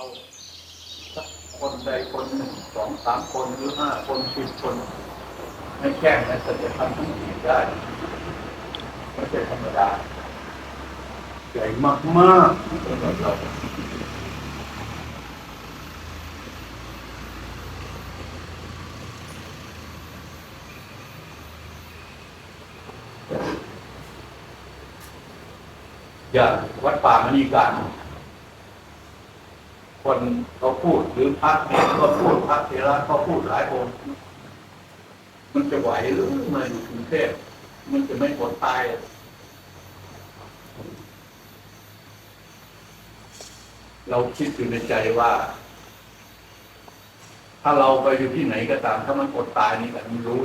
เอาสักคนใดคนหนึ่งสองสามคนหรือห้าคนสิบคนให้แจ้งในสัจธรรมทั้งสี่ได้ไม่ใช่ธรรมดาใหญ่มากมากสำหรับเราอย่างวัดป่ามณีการ คนเขาพูดหรือพระเองก็พูดพระเถระก็พูดหลายองค์มันจะไหวหรือมาอยู่กรุงเทพมันจะไม่อดตายเราคิดอยู่ในใจว่า ถ้าเราไปอยู่ที่ไหนก็ตาม ถ้ามันอดตายนี่ก็ไม่รู้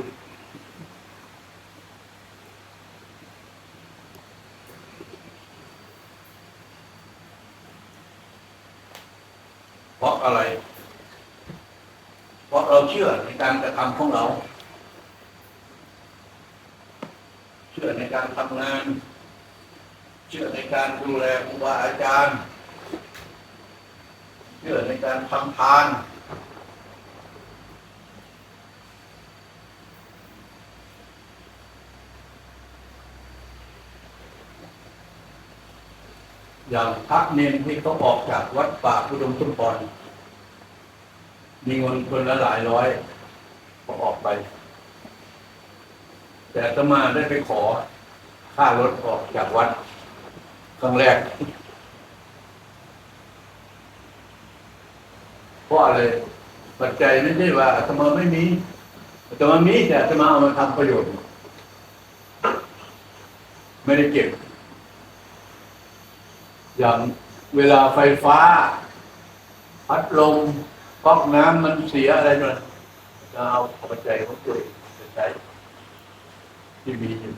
เพราะอะไร เพราะเราเชื่อในการกระทำของเรา เชื่อในการทำงาน เชื่อในการ ดูแลครูบาอาจารย์เชื่อในการทำทานอย่างพระเนนที่เขาออกจากวัดป่าพุดมสุนทรมีเงินคนละหลายร้อยก็ออกไป แต่ตมาได้ไปขอค่ารถออกจากวัด ครั้งแรกเพราะอะไรปัจจัยไม่ใช่ว่าอาตมาไม่มีอาตมามีแต่อาตมาเอามาทำประโยชน์ ไม่ได้เก็บ อย่างเวลาไฟฟ้า พัดลมก๊อกน้ำมันเสียอะไรมันจะเอาปัจจัยของตัวเองไปใช้ที่มีอยู่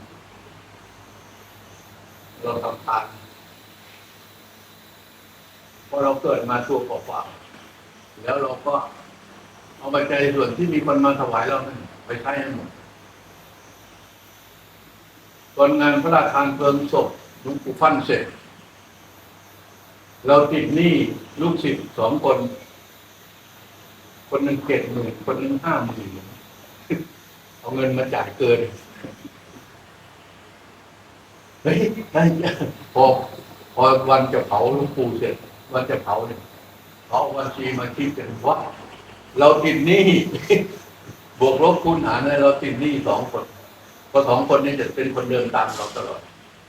เราทำทาน พอเราเกิดมาตัวเปล่าๆแล้วเราก็เอาปัจส่วนที่มีคนมาถวายเรานั้นไปใช้ให้หมดตอนงานพระราชทานเพลิงศพหลวงปู่ฟั่นเสร็จ เราติดหนี้ลูกศิษย์สองคน คนหนึ่งเจ็ดหมื่นคนหนึ่งห้าหมื่นเอาเงินมาจ่ายเกินเฮ้ยได้พอพอวันจะเผาหลวงปู่เสร็จ วันจะเผาเนี่ยเขาเอาวันชีมาคิดกันว่า เราติดหนี้บวกลบคูณหารเนี่ยเราติดหนี้สองคนเพราะสองคนนี้จะเป็นคนเดินตามเราตลอด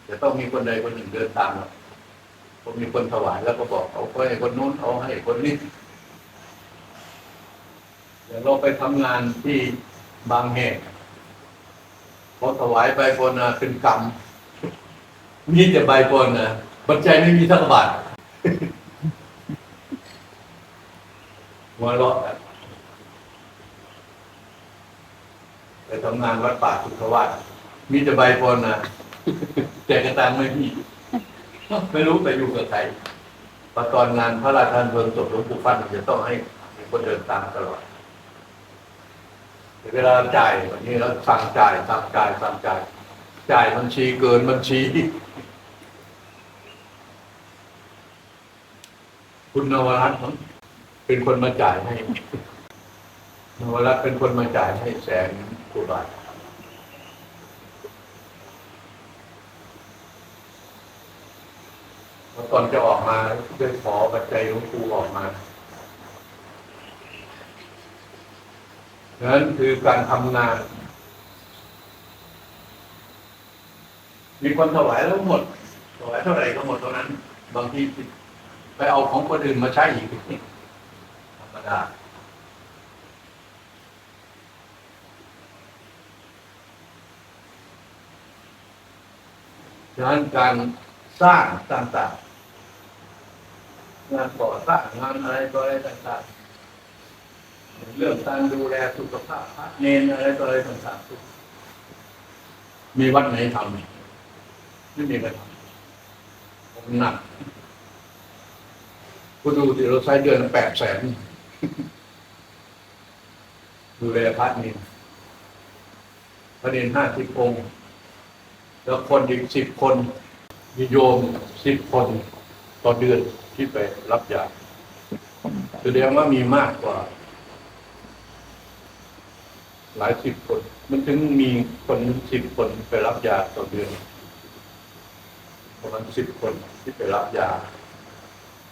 จะต้องมีคนใดคนหนึ่งเดินตามเราผมมีคนถวายแล้วก็บอกเขาให้คนนู้นเอาให้คนนี้เดี๋ยวเราไปทำงานที่บางแห่งพอถวายใบบนนะเป็นกรรมมีแต่ใบบนนะปัจจัยไม่มีสักบาท หัวเราะกันไปทำงานวัดป่าสุขวัตมีแต่ใบบนนะแต่กระตังไม่มีไม่รู้ไปอยู่กับใครพอตอนงานพระราชทานเพลิงศพหลวงปู่ฟันจะต้องให้มีคนเดินตามตลอดเวลาจ่ายวันนี้เราสั่งจ่ายสั่งจ่ายสั่งจ่าย จ่ายบัญชีเกินบัญชี คุณนวรัตน์มั้ง เป็นคนมาจ่ายให้นวรัตน์เป็นคนมาจ่ายให้แสนกว่าบาทตอนจะออกมาด้วยขอปัจจัยหลวงปู่ออกมาดังนั้นคือการทำงาน มีคนถวายแล้วหมดถวายเท่าไหร่ก็หมดเท่านั้น บางทีไปเอาของคนอื่นมาใช้อีก ธรรมดาดังนั้นการสร้างต่างๆงานก่อสร้างงานอะไรต่ออะไรต่างๆ เรื่องการดูแลสุขภาพพระเนนอะไรต่ออะไรต่างๆมีวัดไหนทำไม่มีใครทำผมหนักกูดูที่เราใช้เดือนแปดแสน ดูแลพระเนนพระเนนห้าสิบองค์ แล้วคนอีกสิบคนมีโยมสิบคนต่อเดือนที่ไปรับยาแสดงว่ามีมากกว่า หลายสิบคน มันถึงมีคนสิบคนไปรับยาต่อเดือนประมาณสิบคนที่ไปรับยา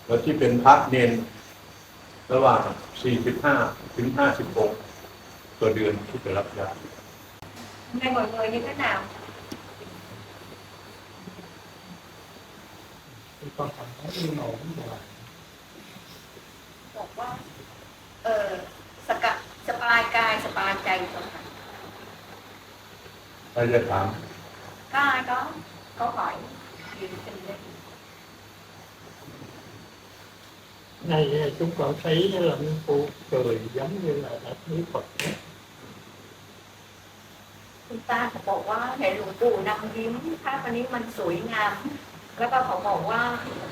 แล้วที่เป็นพระเนน ระหว่างสี่สิบห้าถึงห้าสิบองค์ต่อเดือนที่ไปรับยา Nay mọi người như thế nào? thì con cảm thấy yên ổn và บอกว่า เออสกะสบายกายสบายใจเจ้าค่ะใครจะถาม có ai có câu hỏi gì trình lên này chúng con thấy là nguyên phu cười giống như là đã thấy Phật คุณตาเขาบอกว่าเห็นหลวงปู่นำยิ้มภาพอันนี้มันสวยงาม แล้วก็เขาบอกว่า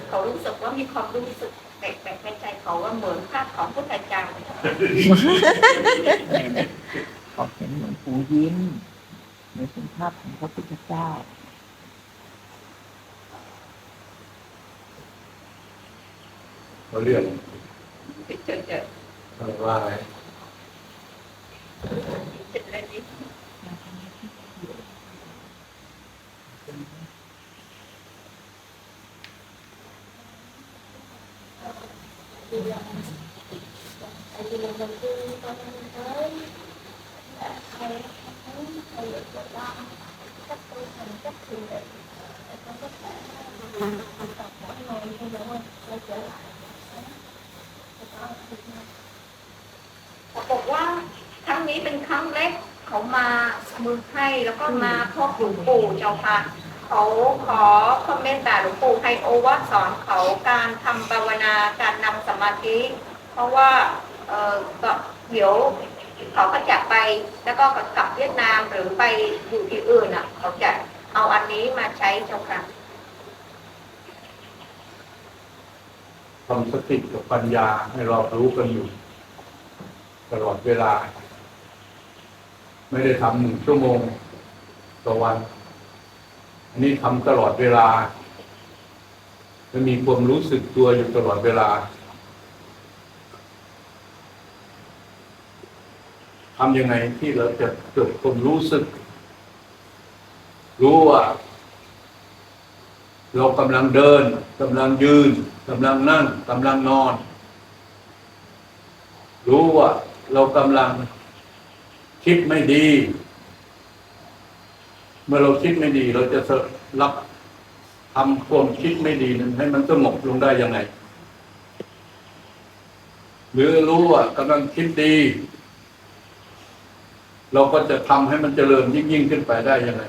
เขารู้สึกว่ามีความรู้สึกแปลกๆในใจเขาว่าเหมือนภาพของพุทธเจ้าเขาเห็นหลวงปู่ยิ้มในเป็นภาพของพระพุทธเจ้า เขาเรียก thì chờ chờ ว่าไง trình lên đi เขาบอกว่าครั้ง นี้เป็นครั้งแรกเขามาเมืองไทยแล้วก็มาพบหลวงปู่เจ้าค่ะ เขาขอคอมเมนต์แต่หลวงปู่ให้โอวาสอนเขาการทำภาวนาการนำสมาธิ เพราะว่าเออก็เดี๋ยวเขาก็จะไปแล้วก็กลับเวียดนามหรือไปอยู่ที่อื่นอะ เขาจะเอาอันนี้มาใช้เจ้าค่ะทำสติกับปัญญาให้รอบรู้กันอยู่ ตลอดเวลา ไม่ได้ทำหนึ่งชั่วโมงต่อวัน อันนี้ทำตลอดเวลาจะมีความรู้สึกตัวอยู่ตลอดเวลาทำยังไงที่เราจะเกิดความรู้สึก รู้ว่า เรากำลังเดินกำลังยืนกำลังนั่งกำลังนอน รู้ว่าเรากำลัง คิดไม่ดี เมื่อเราคิดไม่ดี เราจะรับทำความคิดไม่ดีนั้นให้มันสงบลงได้ยังไง หรือรู้ว่ากำลังคิดดี เราก็จะทำให้มันเจริญยิ่งยิ่งขึ้นไปได้ยังไง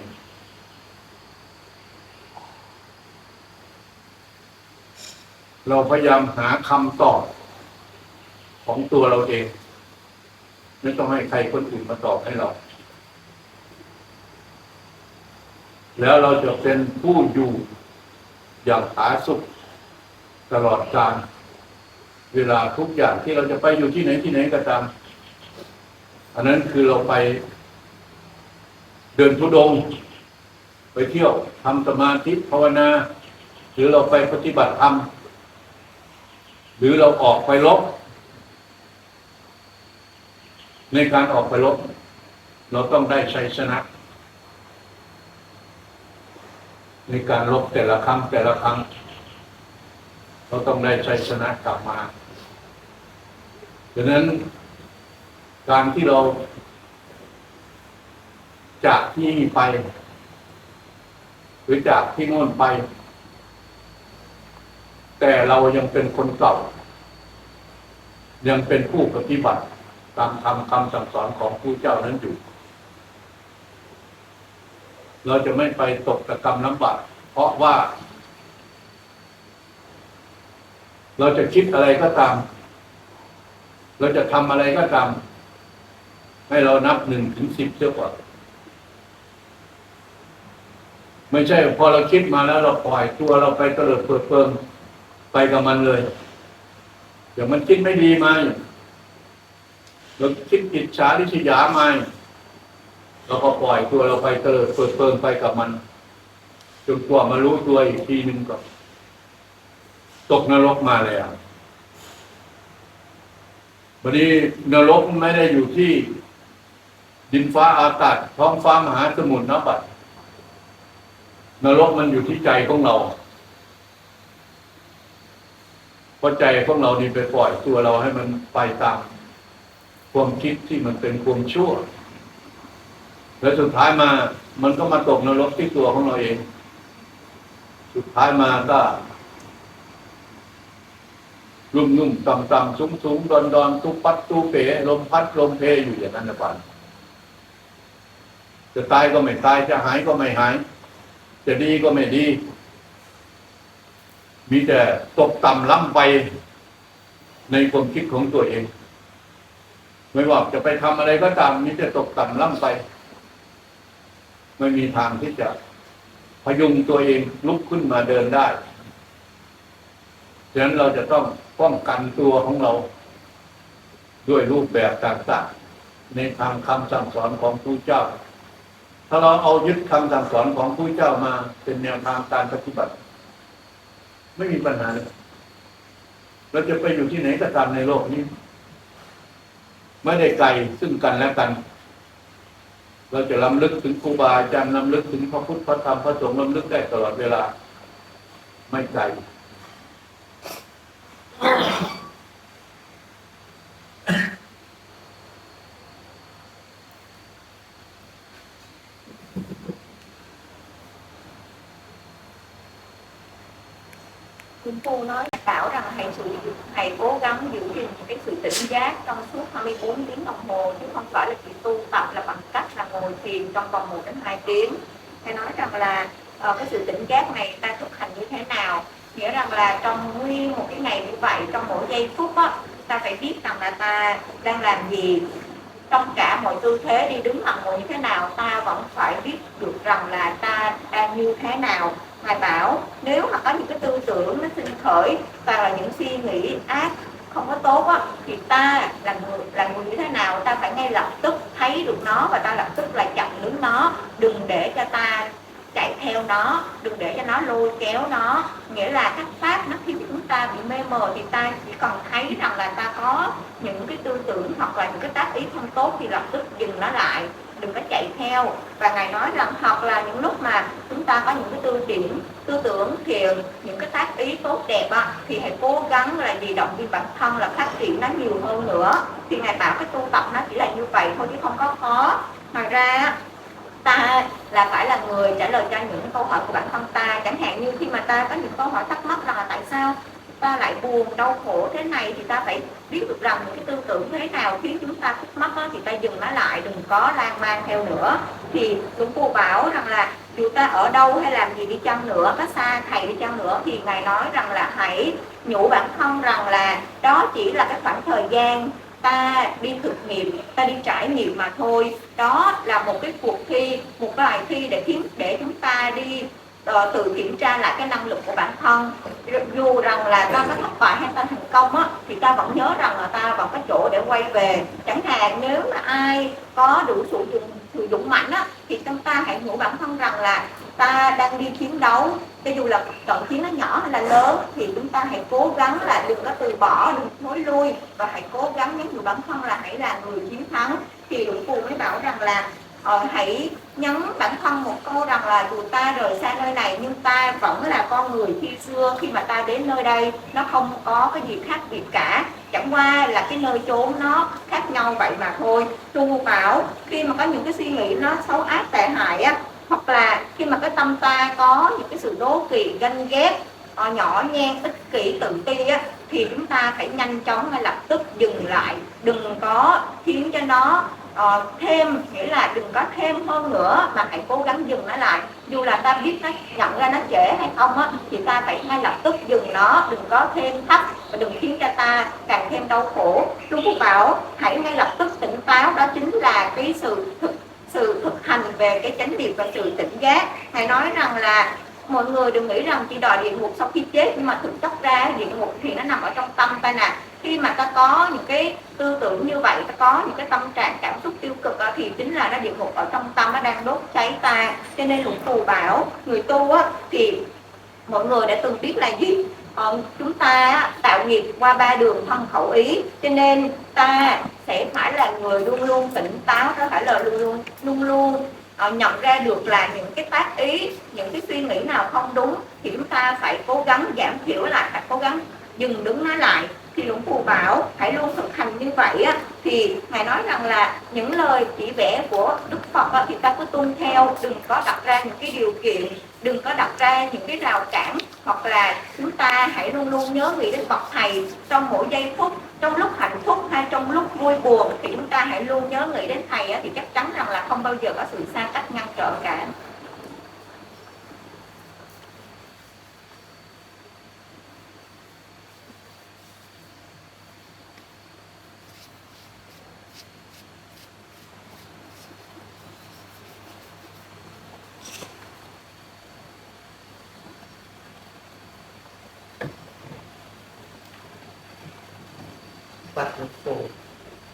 เราพยายามหาคำตอบของตัวเราเอง ไม่ต้องให้ใครคนอื่นมาตอบให้เรา แล้วเราจะเป็นผู้อยู่อย่างผาสุขตลอดกาลเวลาทุกอย่างที่เราจะไปอยู่ที่ไหนที่ไหนก็ตาม อันนั้นคือเราไปเดินทุดงค์ไปเที่ยวทำสมาธิภาวนา หรือเราไปปฏิบัติธรรมหรือเราออกไปลบ ในการออกไปลบเราต้องได้ชัยชนะ ในการลบแต่ละครั้งแต่ละครั้ง เราต้องได้ชัยชนะกลับมาดังนั้นการที่เราจากที่นี่ไป หรือจากที่โน่นไป แต่เรายังเป็นคนเก่า ยังเป็นผู้ปฏิบัติ ตามธรรมคำสั่งสอนของผู้เจ้านั้นอยู่ เราจะไม่ไปตกตะกรรมลำบากเพราะว่า เราจะคิดอะไรก็ตาม เราจะทำอะไรก็ตาม ให้เรานับหนึ่งถึงสิบเสียก่อนไม่ใช่พอเราคิดมาแล้วเราปล่อยตัวเราไปเตลิดเปิดเปิงไปกับมันเลย เดี๋ยวมันคิดไม่ดีมาอย่าง เราคิดอิจฉาริษยามาเราก็ปล่อยตัวเราไปเตลิดเปิดเปิงไปกับมัน จนกว่ามารู้ตัวอีกทีหนึ่งก็ตกนรกมาแล้ววันนี้นรกไม่ได้อยู่ที่ ดินฟ้าอากาศท้องฟ้ามหาสมุทรนะบัดนรกมันอยู่ที่ใจของเราเพราะใจของเรานี่ไปปล่อยตัวเราให้มันไปตาม ความคิดที่มันเป็นความชั่ว แล้วสุดท้ายมา มันก็มาตกนรกที่ตัวของเราเอง สุดท้ายมาก็รุ่มนุ่มต่ำต่ำสูงสูงดอนดอนตุปัดตุเปลมพัดลมเพอยู่อย่างนั้นนะปันจะตายก็ไม่ตายจะหายก็ไม่หาย จะดีก็ไม่ดี มีแต่ตกต่ำล้ำไปในความคิดของตัวเอง ไม่ว่าจะไปทำอะไรก็ตามมีแต่ตกต่ำล้ำไป ไม่มีทางที่จะพยุงตัวเองลุกขึ้นมาเดินได้ฉะนั้นเราจะต้องป้องกันตัวของเรา ด้วยรูปแบบต่างๆในทางคำสั่งสอนของผู้เจ้า ถ้าเราเอายึดคำสั่งสอนของผู้เจ้ามา เป็นแนวทางการปฏิบัติ ไม่มีปัญหาเลยเราจะไปอยู่ที่ไหนก็ตามในโลกนี้ ไม่ได้ไกลซึ่งกันและกัน เราจะล้ำลึกถึงครูบาอาจารย์ล้ำลึกถึงพระพุทธพระธรรมพระสงฆ์ล้ำลึกได้ตลอดเวลา ไม่ไกลคุณ cô nói bảo rằng hãy sự thầy cố gắng giữ gìn cái sự tỉnh giác trong suốt 24 tiếng đồng hồ chứ không phải là chỉ tu tập là bằng cách là ngồi thiền trong vòng 1 đến 2 tiếng. Thầy nói rằng là uh, cái sự tỉnh giác này ta thực hành như thế nào? Nghĩa rằng là trong nguyên một cái ngày như vậy trong mỗi giây phút á ta phải biết rằng là ta đang làm gì trong cả mọi tư thế đi đứng nằm ngồi như thế nào ta vẫn phải biết được rằng là ta đang như thế nào Ngài bảo nếu mà có những cái tư tưởng nó sinh khởi và là những suy nghĩ ác không có tốt á, thì ta là người là người như thế nào ta phải ngay lập tức thấy được nó và ta lập tức là chặn đứng nó. Đừng để cho ta chạy theo nó đừng để cho nó lôi kéo nó. Nghĩa là các pháp nó khi chúng ta bị mê mờ thì ta chỉ cần thấy rằng là ta có những cái tư tưởng hoặc là những cái tác ý không tốt thì lập tức dừng nó lại đừng có chạy theo. Và ngài nói rằng hoặc là những lúc mà chúng ta có những cái tư tưởng tư tưởng thiền những cái tác ý tốt đẹp á, thì hãy cố gắng là gì động viên bản thân là phát triển nó nhiều hơn nữa. Thì ngài bảo cái tu tập nó chỉ là như vậy thôi chứ không có khó. Ngoài ra ta là phải là người trả lời cho những câu hỏi của bản thân ta. Chẳng hạn như khi mà ta có những câu hỏi thắc mắc rằng là tại sao ta lại buồn, đau khổ thế này thì ta phải biết được rằng cái tư tưởng thế nào khiến chúng ta khúc mắc thì ta dừng nó lại, đừng có lan man theo nữa. Thì chúng cô bảo rằng là dù ta ở đâu hay làm gì đi chăng nữa, có xa thầy đi chăng nữa, thì ngài nói rằng là hãy nhủ bản thân rằng là đó chỉ là cái khoảng thời gian ta đi thực nghiệm, ta đi trải nghiệm mà thôi. Đó là một cái cuộc thi, một bài thi để khiến, để chúng ta đi ờ, tự kiểm tra lại cái năng lực của bản thân. Dù rằng là ta có thất bại hay ta thành công á thì ta vẫn nhớ rằng là ta vẫn có chỗ để quay về. Chẳng hạn nếu mà ai có đủ sử dụng sử dụng mạnh á thì chúng ta hãy nhủ bản thân rằng là ta đang đi chiến đấu. Cho dù là trận chiến nó nhỏ hay là lớn thì chúng ta hãy cố gắng là đừng có từ bỏ đừng thối lui. Và hãy cố gắng nhắc nhủ bản thân là hãy là người chiến thắng. Thì Lũng Phù mới bảo rằng là ờ, hãy nhắn bản thân một câu rằng là dù ta rời xa nơi này nhưng ta vẫn là con người khi xưa. Khi mà ta đến nơi đây nó không có cái gì khác biệt cả. Chẳng qua là cái nơi chốn nó khác nhau vậy mà thôi. Tu bảo khi mà có những cái suy nghĩ nó xấu ác tệ hại á hoặc là khi mà cái tâm ta có những cái sự đố kỵ ganh ghét ờ, nhỏ nhen ích kỷ tự ti á thì chúng ta phải nhanh chóng ngay lập tức dừng lại. Đừng có khiến cho nó uh, thêm nghĩa là đừng có thêm hơn nữa mà hãy cố gắng dừng nó lại. Dù là ta biết nó nhận ra nó trễ hay không á thì ta phải ngay lập tức dừng nó đừng có thêm thấp và đừng khiến cho ta càng thêm đau khổ. Trung Quốc bảo hãy ngay lập tức tỉnh táo đó chính là cái sự thực sự thực hành về cái chánh niệm và sự tỉnh giác. Thầy nói rằng là mọi người đừng nghĩ rằng chỉ đòi địa ngục sau khi chết nhưng mà thực chất ra địa ngục thì nó nằm ở trong tâm ta nè khi mà ta có những cái tư tưởng như vậy ta có những cái tâm trạng cảm xúc tiêu cực đó, thì chính là nó địa ngục ở trong tâm nó đang đốt cháy ta. Cho nên luận phù bảo người tu á, thì mọi người đã từng biết là gì? Ờ, chúng ta tạo nghiệp qua ba đường thân khẩu ý. Cho nên ta sẽ phải là người luôn luôn tỉnh táo đó phải là luôn luôn luôn luôn ờ, nhận ra được là những cái tác ý những cái suy nghĩ nào không đúng thì chúng ta phải cố gắng giảm thiểu lại phải cố gắng dừng đứng nó lại thì lũng Phù bảo hãy luôn thực hành như vậy á, thì ngài nói rằng là những lời chỉ vẽ của Đức Phật á, thì ta cứ tuân theo đừng có đặt ra những cái điều kiện đừng có đặt ra những cái rào cản hoặc là chúng ta hãy luôn luôn nhớ nghĩ đến bậc thầy trong mỗi giây phút trong lúc hạnh phúc hay trong lúc vui buồn thì chúng ta hãy luôn nhớ nghĩ đến thầy á, thì chắc chắn rằng là không bao giờ có sự xa cách ngăn trở cả. Bạch lục phù,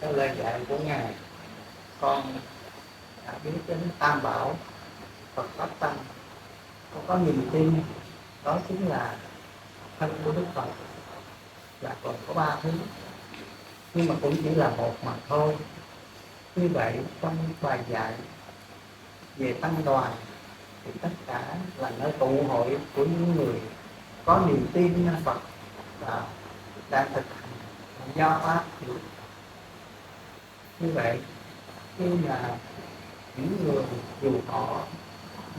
theo lời dạy của ngài. Con đã biết đến tam bảo, Phật pháp tăng. Con có niềm tin, đó chính là thân của Đức Phật. Và còn có ba thứ, nhưng mà cũng chỉ là một mà thôi. Như vậy, trong bài dạy về tăng đoàn, thì tất cả là nơi tụ hội của những người có niềm tin Phật, và đang thực hành do pháp thì như vậy, khi mà những người dù họ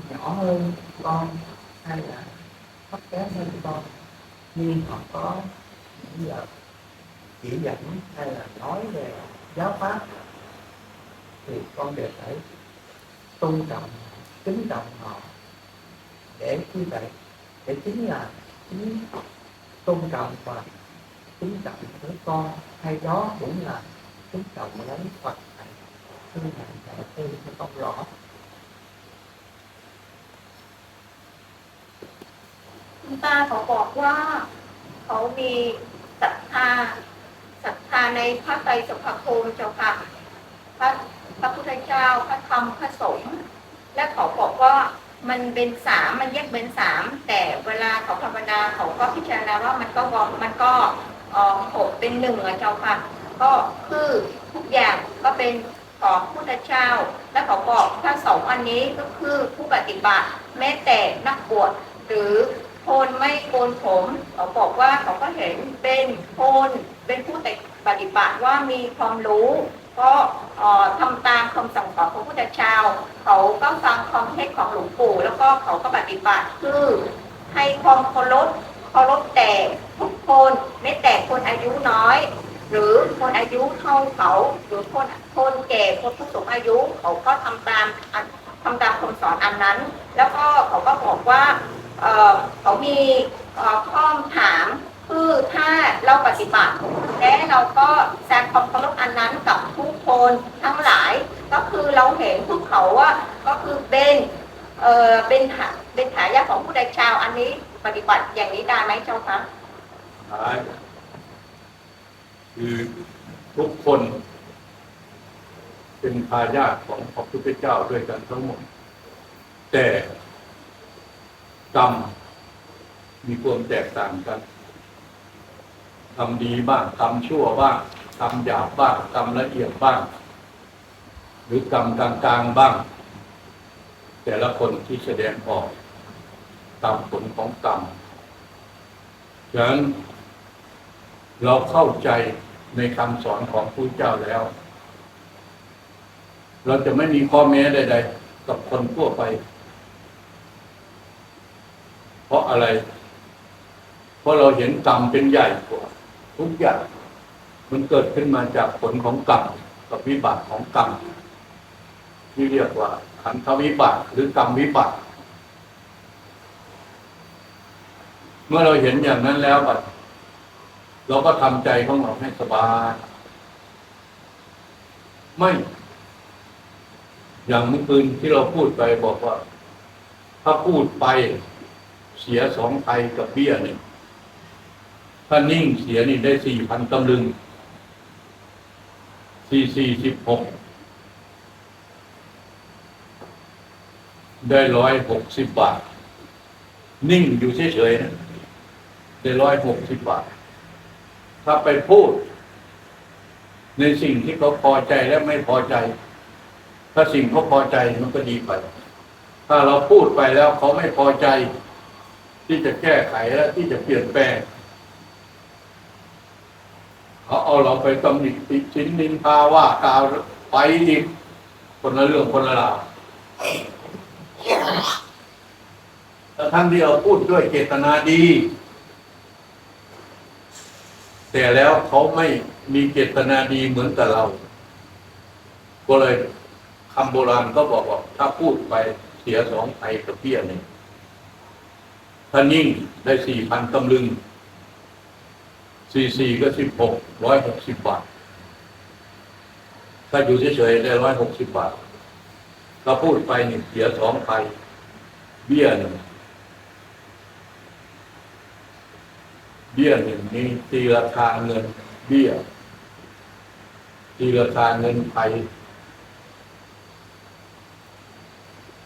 nhỏ hơn con hay là thấp kém hơn con, nhưng họ có những giờ chỉ dẫn hay là nói về giáo pháp, thì con đều phải tôn trọng, kính trọng họ. Để như vậy, để chính là chính tôn trọng và kính trọng với con hay đó cũng là kính trọng lấy Phật này thương hành đại tư cho con rõ คุณตาเขาบอกว่าเขามีศรัทธาศรัทธาในพระไตรสภคมเจ้าค่ะพระพระพุทธเจ้าพระธรรมพระสงฆ์และเขาบอกว่ามันเป็นสามมันแยกเป็นสามแต่เวลาเขาภาวนาเขาก็พิจารณาว่ามันก็วอมันก็เหกเป็นหนึ่งอะเจ้าค่ะ ก็คือทุกอย่างก็เป็นของพุทธเจ้า และเขาบอกถ้าสองอันนี้ก็คือผู้ปฏิบัติแม้แต่นักบวชหรือโคนไม่โกนผมเขาบอกว่าเขาก็เห็นเป็นโคนเป็นผู้ปฏิบัติว่ามีความรู้ ก็เอ่อทำตามคำสั่งของพระพุทธเจ้าเขาก็ฟังคำเทศของหลวงปู่ แล้วก็เขาก็ปฏิบัติคือให้ความเคารพ เคารพแต่ทุกคนไม่แต่คนอายุน้อย หรือคนอายุเท่าเขาหรือคนคนแก่คนผู้สูงอายุเขาก็ทำตามอันทำตามคำสอนอันนั้น แล้วก็เขาก็บอกว่าเออเขามีข้อถามคือถ้าเราปฏิบัติและเราก็แสดงความเคารพอันนั้นกับผู้คนทั้งหลาย ก็คือเราเห็นพวกเขาว่าก็คือเป็นเออเป็นหาเป็นฉายาของผู้ใดชาวอันนี้ ปฏิบัติอย่างนี้ได้ไหมเจ้าคะหายคือทุกคน เป็นทายาทของพระพุทธเจ้าด้วยกันทั้งหมด แต่กรรมมีความแตกต่างกันทำดีบ้างทำชั่วบ้างทำหยาบบ้างทำละเอียดบ้าง หรือกรรมกลางๆบ้าง แต่ละคนที่แสดงออก ตามผลของกรรมฉะนั้นเราเข้าใจในคำสอนของพระเจ้าแล้ว เราจะไม่มีข้อแม้ใด ๆ กับคนทั่วไป เพราะอะไร เพราะเราเห็นกรรมเป็นใหญ่กว่าทุกอย่างมันเกิดขึ้นมาจากผลของกรรมกับวิบากของกรรมที่เรียกว่าขันธวิบากหรือกรรมวิบาก เมื่อเราเห็นอย่างนั้นแล้วบัดเราก็ทำใจของเราให้สบายไม่ อย่างเมื่อคืนที่เราพูดไปบอกว่า ถ้าพูดไปเสียสองไทยกับเบี้ยเนี่ยถ้านิ่งเสียนี่ได้สี่พันตำลึงสี่สี่สิบหกได้ร้อยหกสิบบาท นิ่งอยู่เฉยๆนะ ได้ร้อยหกสิบบาท ถ้าไปพูด ในสิ่งที่เขาพอใจและไม่พอใจ ถ้าสิ่งเขาพอใจมันก็ดีไป ถ้าเราพูดไปแล้วเขาไม่พอใจ ที่จะแก้ไขและที่จะเปลี่ยนแปลงเขาเอาเราไปตำหนิติชินนินทาว่ากล่าวไปอีกคนละเรื่องคนละราวแต่ทั้งที่เราพูดด้วยเจตนาดี แต่แล้วเขาไม่มีเจตนาดีเหมือนกับเรา ก็เลยคำโบราณก็บอกว่าถ้าพูดไปเสียสองไทยกับเบี้ยหนึ่งถ้านิ่งได้สี่พันตำลึงสี่สี่ก็สิบหกร้อยหกสิบบาท ถ้าอยู่เฉยๆได้ร้อยหกสิบบาทถ้าพูดไปหนี่งเสียสองไป เบี้ยหนึ่ง เบี้ยหนึ่งนี่ตีราคาเงินเบี้ยตีราคาเงินไทย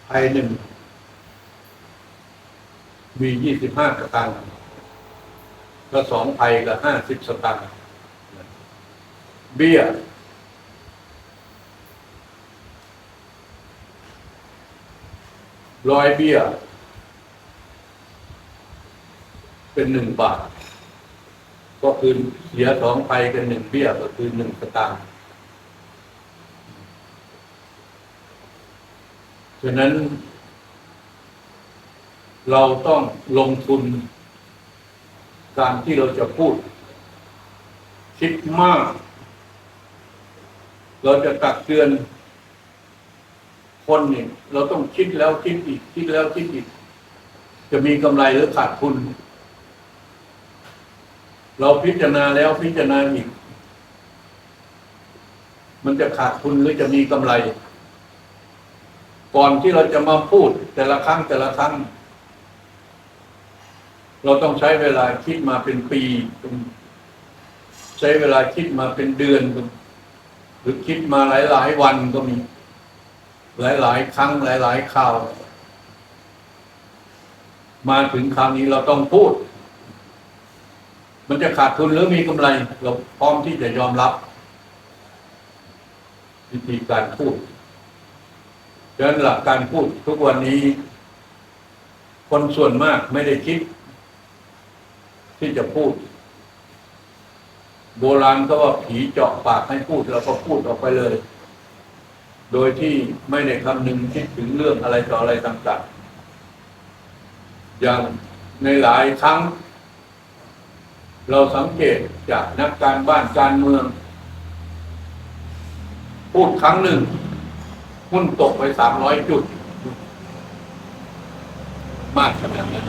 ไทยหนึ่งมียี่สิบห้าตังค์ก็สองไทยกับห้าสิบสตางค์เบี้ยร้อยเบี้ย เป็นหนึ่งบาท ก็คือเสียสองไทยกันหนึ่งเบี้ยก็คือหนึ่งสตางค์ฉะนั้น เราต้องลงทุน การที่เราจะพูด คิดมาก เราจะตักเตือนคนนี่เราต้องคิดแล้วคิดอีก คิดแล้วคิดอีก จะมีกำไรหรือขาดทุน เราพิจารณาแล้วพิจารณาอีก มันจะขาดทุนหรือจะมีกำไร ก่อนที่เราจะมาพูดแต่ละครั้งแต่ละครั้ง เราต้องใช้เวลาคิดมาเป็นปี ใช้เวลาคิดมาเป็นเดือน หรือคิดมาหลายๆวันก็มี หลายๆครั้งหลายๆข่าว มาถึงคราวนี้เราต้องพูด มันจะขาดทุนหรือมีกำไร เราพร้อมที่จะยอมรับ วิธีการพูดดังนั้นหลักการพูดทุกวันนี้ คนส่วนมากไม่ได้คิด ที่จะพูด โบราณก็ว่าผีเจาะปากให้พูดเราก็พูดออกไปเลย โดยที่ไม่ได้คำนึงคิดถึงเรื่องอะไรต่ออะไรต่างๆอย่างในหลายครั้ง เราสังเกตจากนักการบ้านการเมือง พูดครั้งหนึ่ง หุ้นตกไปสามร้อยจุด มากขนาดนั้น